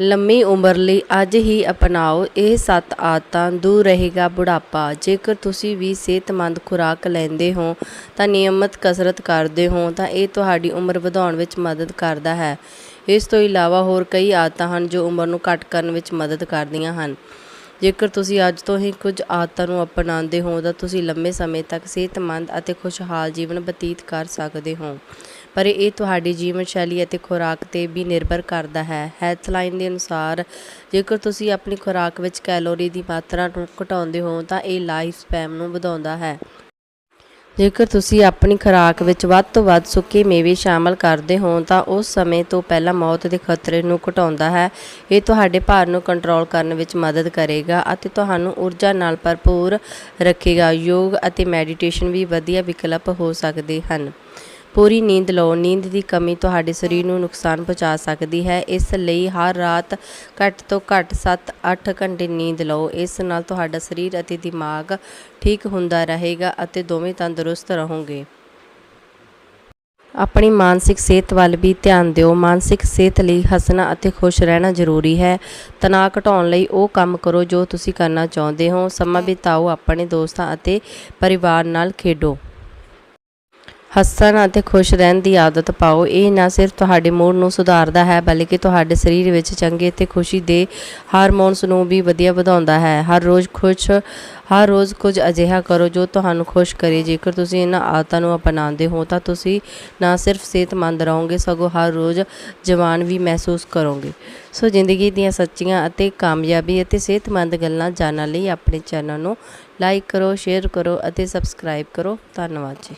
ਲੰਮੀ ਉਮਰ ਲਈ ਅੱਜ ਹੀ ਅਪਣਾਓ, ਇਹ ਸੱਤ ਆਦਤਾਂ ਦੂਰ ਰਹੇਗਾ ਬੁਢਾਪਾ। ਜੇਕਰ ਤੁਸੀਂ ਵੀ ਸਿਹਤਮੰਦ ਖੁਰਾਕ ਲੈਂਦੇ ਹੋ, ਤਾਂ ਨਿਯਮਤ ਕਸਰਤ ਕਰਦੇ ਹੋ, ਤਾਂ ਇਹ ਤੁਹਾਡੀ ਉਮਰ ਵਧਾਉਣ ਵਿੱਚ ਮਦਦ ਕਰਦਾ ਹੈ। ਇਸ ਤੋਂ ਇਲਾਵਾ ਹੋਰ ਕਈ ਆਦਤਾਂ ਹਨ ਜੋ ਉਮਰ ਨੂੰ ਘੱਟ ਕਰਨ ਵਿੱਚ ਮਦਦ ਕਰਦੀਆਂ ਹਨ। ਜੇਕਰ ਤੁਸੀਂ ਅੱਜ ਤੋਂ ਹੀ ਕੁਝ ਆਦਤਾਂ ਨੂੰ ਅਪਣਾਉਂਦੇ ਹੋ, ਤਾਂ ਤੁਸੀਂ ਲੰਮੇ ਸਮੇਂ ਤੱਕ ਸਿਹਤਮੰਦ ਅਤੇ ਖੁਸ਼ਹਾਲ ਜੀਵਨ ਬਤੀਤ ਕਰ ਸਕਦੇ ਹੋ। ਪਰ ਇਹ ਤੁਹਾਡੀ ਜੀਵਨ ਸ਼ੈਲੀ ਅਤੇ ਖੁਰਾਕ 'ਤੇ ਵੀ ਨਿਰਭਰ ਕਰਦਾ ਹੈ। ਹੈਲਥਲਾਈਨ ਦੇ ਅਨੁਸਾਰ, ਜੇਕਰ ਤੁਸੀਂ ਆਪਣੀ ਖੁਰਾਕ ਵਿੱਚ ਕੈਲੋਰੀ ਦੀ ਮਾਤਰਾ ਨੂੰ ਘਟਾਉਂਦੇ ਹੋ, ਤਾਂ ਇਹ ਲਾਈਫ ਸਪੈਮ ਨੂੰ ਵਧਾਉਂਦਾ ਹੈ। ਜੇਕਰ ਤੁਸੀਂ ਆਪਣੀ ਖੁਰਾਕ ਵਿੱਚ ਵੱਧ ਤੋਂ ਵੱਧ ਸੁੱਕੇ ਮੇਵੇ ਸ਼ਾਮਲ ਕਰਦੇ ਹੋ, ਤਾਂ ਉਸ ਸਮੇਂ ਤੋਂ ਪਹਿਲਾਂ ਮੌਤ ਦੇ ਖਤਰੇ ਨੂੰ ਘਟਾਉਂਦਾ ਹੈ। ਇਹ ਤੁਹਾਡੇ ਭਾਰ ਨੂੰ ਕੰਟਰੋਲ ਕਰਨ ਵਿੱਚ ਮਦਦ ਕਰੇਗਾ ਅਤੇ ਤੁਹਾਨੂੰ ਊਰਜਾ ਨਾਲ ਭਰਪੂਰ ਰੱਖੇਗਾ। ਯੋਗ ਅਤੇ ਮੈਡੀਟੇਸ਼ਨ ਵੀ ਵਧੀਆ ਵਿਕਲਪ ਹੋ ਸਕਦੇ ਹਨ। ਪੂਰੀ ਨੀਂਦ ਲਓ। ਨੀਂਦ ਦੀ ਕਮੀ ਤੁਹਾਡੇ ਸਰੀਰ ਨੂੰ ਨੁਕਸਾਨ ਪਹੁੰਚਾ ਸਕਦੀ ਹੈ। ਇਸ ਲਈ ਹਰ ਰਾਤ ਘੱਟ ਤੋਂ ਘੱਟ 7-8 ਘੰਟੇ ਨੀਂਦ ਲਓ। ਇਸ ਨਾਲ ਤੁਹਾਡਾ ਸਰੀਰ ਅਤੇ ਦਿਮਾਗ ਠੀਕ ਹੁੰਦਾ ਰਹੇਗਾ ਅਤੇ ਦੋਵੇਂ ਤੰਦਰੁਸਤ ਰਹੋਗੇ। ਆਪਣੀ ਮਾਨਸਿਕ ਸਿਹਤ ਵੱਲ ਵੀ ਧਿਆਨ ਦਿਓ। ਮਾਨਸਿਕ ਸਿਹਤ ਲਈ ਹੱਸਣਾ ਅਤੇ ਖੁਸ਼ ਰਹਿਣਾ ਜ਼ਰੂਰੀ ਹੈ। ਤਣਾਅ ਘਟਾਉਣ ਲਈ ਉਹ ਕੰਮ ਕਰੋ ਜੋ ਤੁਸੀਂ ਕਰਨਾ ਚਾਹੁੰਦੇ ਹੋ। ਸਮਾਂ ਬਿਤਾਓ ਆਪਣੇ ਦੋਸਤਾਂ ਅਤੇ ਪਰਿਵਾਰ ਨਾਲ ਖੇਡੋ। ਹੱਸਣ ਅਤੇ ਖੁਸ਼ ਰਹਿਣ ਦੀ ਆਦਤ ਪਾਓ। ਇਹ ਨਾ ਸਿਰਫ ਤੁਹਾਡੇ ਮੂਡ ਨੂੰ ਸੁਧਾਰਦਾ ਹੈ, ਬਲਕਿ ਤੁਹਾਡੇ ਸਰੀਰ ਵਿੱਚ ਚੰਗੇ ਤੇ ਖੁਸ਼ੀ ਦੇ ਹਾਰਮੋਨਸ ਨੂੰ ਵੀ ਵਧੀਆ ਵਧਾਉਂਦਾ ਹੈ। ਹਰ ਰੋਜ਼ ਖੁਸ਼, ਹਰ ਰੋਜ਼ ਕੁਝ ਅਜਿਹਾ ਕਰੋ ਜੋ ਤੁਹਾਨੂੰ ਖੁਸ਼ ਕਰੇ। ਜੇਕਰ ਤੁਸੀਂ ਇਹਨਾਂ ਆਦਤਾਂ ਨੂੰ ਅਪਣਾਉਂਦੇ ਹੋ, ਤਾਂ ਤੁਸੀਂ ਨਾ ਸਿਰਫ ਸਿਹਤਮੰਦ ਰਹੋਗੇ, ਸਗੋਂ ਹਰ ਰੋਜ਼ ਜਵਾਨ ਵੀ ਮਹਿਸੂਸ ਕਰੋਗੇ। ਸੋ ਜ਼ਿੰਦਗੀ ਦੀਆਂ ਸੱਚੀਆਂ ਅਤੇ ਕਾਮਯਾਬੀ ਅਤੇ ਸਿਹਤਮੰਦ ਗੱਲਾਂ ਜਾਣਨ ਲਈ ਆਪਣੇ ਚੈਨਲ ਨੂੰ ਲਾਈਕ ਕਰੋ, ਸ਼ੇਅਰ ਕਰੋ ਅਤੇ ਸਬਸਕ੍ਰਾਈਬ ਕਰੋ। ਧੰਨਵਾਦ ਜੀ।